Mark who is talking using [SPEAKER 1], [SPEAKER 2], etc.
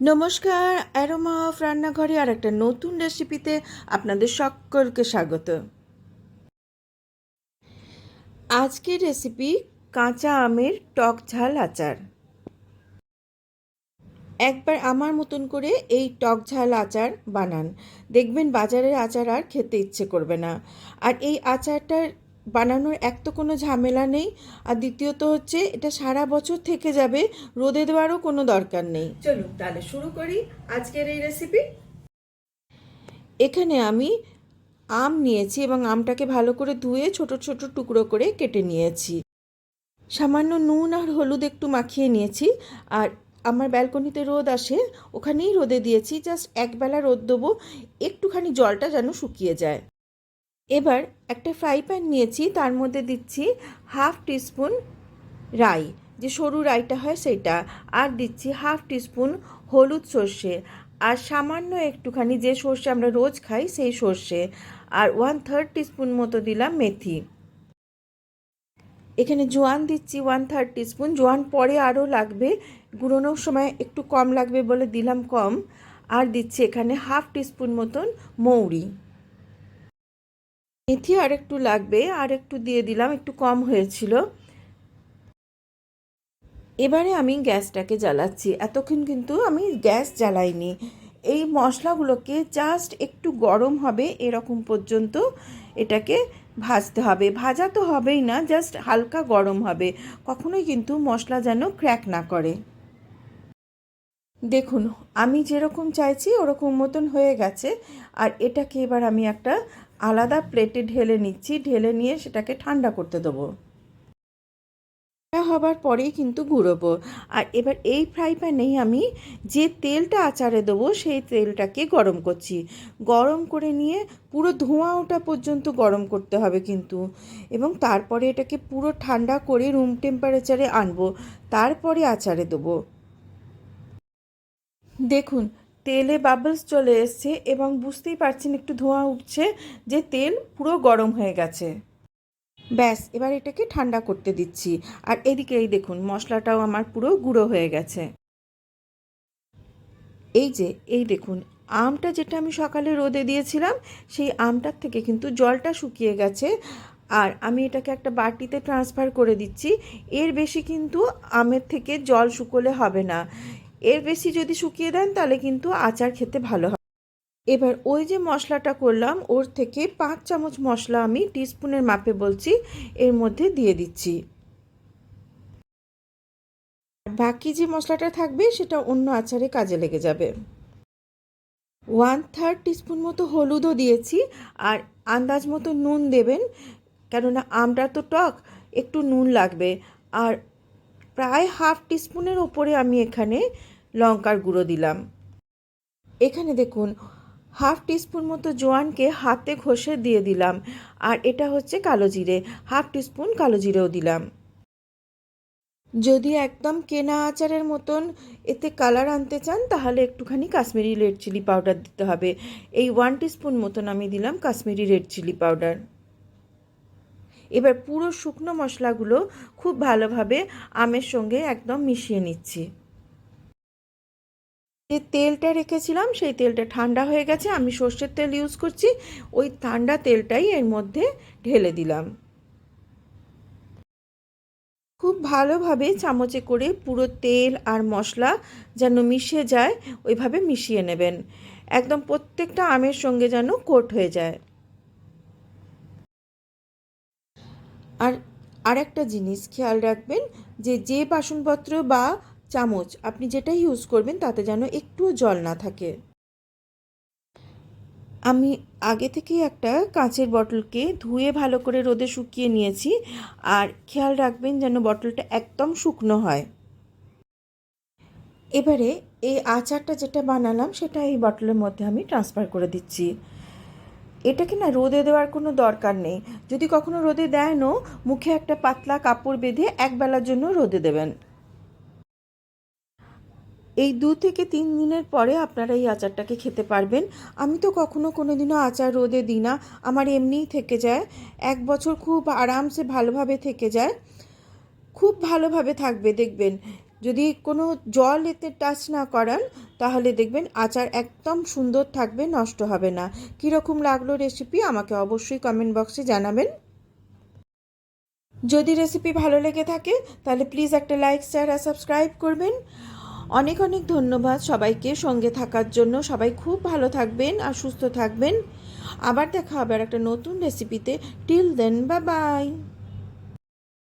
[SPEAKER 1] নমস্কার, aroma of রান্নাঘরে আর একটা নতুন রেসিপিতে আপনাদের সকলকে স্বাগত। আজকের রেসিপি কাঁচা আমের টক ঝাল আচার। একবার আমার মতন করে এই টক ঝাল আচার বানান। দেখবেন বাজারের আচার আর খেতে ইচ্ছে করবে না। আর এই আচারটার বানানোর এক তো কোনো ঝামেলা নেই আর দ্বিতীয়ত হচ্ছে এটা সারা বছর থেকে যাবে রোদে দেওয়ারও কোনো দরকার নেই। চলুন তাহলে শুরু করি আজকের এই রেসিপি এখানে আমি আম নিয়েছি এবং আমটাকে ভালো করে ধুয়ে ছোট ছোট টুকরো করে কেটে নিয়েছি। সামান্য নুন আর হলুদ একটু মাখিয়ে নিয়েছি আর আমার ব্যালকনিতে রোদ আসে ওখানেই রোদে দিয়েছি জাস্ট একবেলা রোদ দেবো একটুখানি জলটা যেন শুকিয়ে যায়। এবার একটা ফ্রাই প্যান নিয়েছি, তার মধ্যে দিচ্ছি হাফ টিস্পুন রাই। যে সরু রাইটা হয় সেটা, আর দিচ্ছি হাফ টিস্পুন হলুদ সর্ষে। আর সামান্য একটুখানি যে সর্ষে আমরা রোজ খাই, সেই সর্ষে। আর ওয়ান থার্ড টিস্পুন মতো দিলাম মেথি। এখানে জোয়ান দিচ্ছি ওয়ান থার্ড টিস্পুন জোয়ান পরে আরও লাগবে, গুঁড়োনোর সময় একটু কম লাগবে বলে দিলাম কম। আর দিচ্ছি এখানে হাফ টিস্পুন মতন মৌরি। মেথি আর একটু লাগবে আর একটু দিয়ে দিলাম, একটু কম হয়েছিল। এবারে আমি গ্যাসটাকে জ্বালাচ্ছি। এতক্ষণ কিন্তু আমি গ্যাস জ্বালাইনি। এই মশলাগুলোকে জাস্ট একটু গরম হবে এরকম পর্যন্ত এটাকে ভাজতে হবে। ভাজা তো হবেই না জাস্ট হালকা গরম হবে। কখনোই কিন্তু মশলা যেন ক্র্যাক না করে। দেখুন, আমি যেরকম চাইছি ওরকম মতন হয়ে গেছে। আর এটাকে এবার আমি একটা আলাদা প্লেটে ঢেলে নিচ্ছি, ঢেলে নিয়ে সেটাকে ঠান্ডা করতে দেবো। হবার পরেই কিন্তু গুঁড়োবো। আর এবার এই ফ্রাই প্যানেই আমি যে তেলটা আচারে দেবো, সেই তেলটাকে গরম করছি। গরম করে নিয়ে পুরো ধোঁয়া ওটা পর্যন্ত গরম করতে হবে কিন্তু। এবং তারপরে এটাকে পুরো ঠান্ডা করে রুম টেম্পারেচারে আনব। তারপরে আচারে দেবো। দেখুন তেলে বাবলস চলে এসছে এবং বুঝতেই পারছেন একটু ধোঁয়া উঠছে যে তেল পুরো গরম হয়ে গেছে। ব্যাস, এবার এটাকে ঠান্ডা করতে দিচ্ছি। আর এদিকে এই দেখুন, মশলাটাও আমার পুরো গুঁড়ো হয়ে গেছে। এই যে, এই দেখুন, আমটা যেটা আমি সকালে রোদে দিয়েছিলাম, সেই আমটার থেকে কিন্তু জলটা শুকিয়ে গেছে। আর আমি এটাকে একটা বাটিতে ট্রান্সফার করে দিচ্ছি। এর বেশি কিন্তু আমের থেকে জল শুকোলে হবে না। এর বেশি যদি শুকিয়ে দেন, তাহলে কিন্তু আচার খেতে ভালো হয়। এবার ওই যে মশলাটা করলাম, ওর থেকে পাঁচ চামচ মশলা আমি টিস্পুনের মাপে বলছি, এর মধ্যে দিয়ে দিচ্ছি। বাকি যে মশলাটা থাকবে, সেটা অন্য আচারে কাজে লেগে যাবে। ওয়ান থার্ড টিস্পুন মতো হলুদও দিয়েছি, আর আন্দাজ মতো নুন দেবেন, কেননা আমটা তো টক, একটু নুন লাগবে। আর প্রায় হাফ টিস্পুনের ওপরে আমি এখানে লঙ্কার গুঁড়ো দিলাম। এখানে দেখুন, হাফ টিস্পুন মতো জোয়ানকে হাতে ঘষে দিয়ে দিলাম, আর এটা হচ্ছে কালো জিরে। হাফ টিস্পুন কালো জিরেও দিলাম। যদি একদম কেনা আচারের মতন এতে কালার আনতে চান, তাহলে একটুখানি কাশ্মীরি রেড চিলি পাউডার দিতে হবে। এই ওয়ান টিস্পুন মতন আমি দিলাম কাশ্মীরি রেড চিলি পাউডার। এবার পুরো শুকনো মশলাগুলো খুব ভালোভাবে আমের সঙ্গে একদম মিশিয়ে নিচ্ছি। যে তেলটা রেখেছিলাম, সেই তেলটা ঠান্ডা হয়ে গেছে, আমি সর্ষের তেল ইউজ করছি, ওই ঠান্ডা তেলটাই এর মধ্যে ঢেলে দিলাম। খুব ভালোভাবে চামচে করে পুরো তেল আর মশলা যেন মিশে যায়, ওইভাবে মিশিয়ে নেবেন। একদম প্রত্যেকটা আমের সঙ্গে যেন কোট হয়ে যায়। আর আরেকটা জিনিস খেয়াল রাখবেন যে যে বাসনপত্র বা চামচ আপনি যেটা ইউজ করবেন তাতে যেন একটুও জল না থাকে। আমি আগে থেকে একটা কাঁচের বটলকে ধুয়ে ভালো করে রোদে শুকিয়ে নিয়েছি আর খেয়াল রাখবেন যেন বটলটা একদম শুকনো হয়। এবারে এই আচারটা যেটা বানালাম সেটা এই বটলের মধ্যে আমি ট্রান্সফার করে দিচ্ছি। এটাকে না রোদে দেওয়ার কোনো দরকার নেই। যদি কখনো রোদে দেয়নও মুখে একটা পাতলা কাপড় বেঁধে একবেলার জন্য রোদে দেবেন। এই দু থেকে তিন দিনের পরে আপনারা এই আচারটাকে খেতে পারবেন। আমি তো কখনো কোনো দিনও আচার রোদে দিই না। আমার এমনিই থেকে যায়। এক বছর খুব আরামসে ভালোভাবে থেকে যায়। খুব ভালোভাবে থাকবে, দেখবেন। যদি কোনো জল এতে টাচ না করান, তাহলে দেখবেন আচার একদম সুন্দর থাকবে, নষ্ট হবে না। কীরকম লাগল রেসিপি আমাকে অবশ্যই কমেন্ট বক্সে জানাবেন। যদি রেসিপি ভালো লেগে থাকে, তাহলে প্লিজ একটা লাইক শেয়ার আর সাবস্ক্রাইব করবেন। অনেক অনেক ধন্যবাদ সবাইকে সঙ্গে থাকার জন্য। সবাই খুব ভালো থাকবেন আর সুস্থ থাকবেন। আবার দেখা হবে আর একটা নতুন রেসিপিতে টিল দেন বা বাই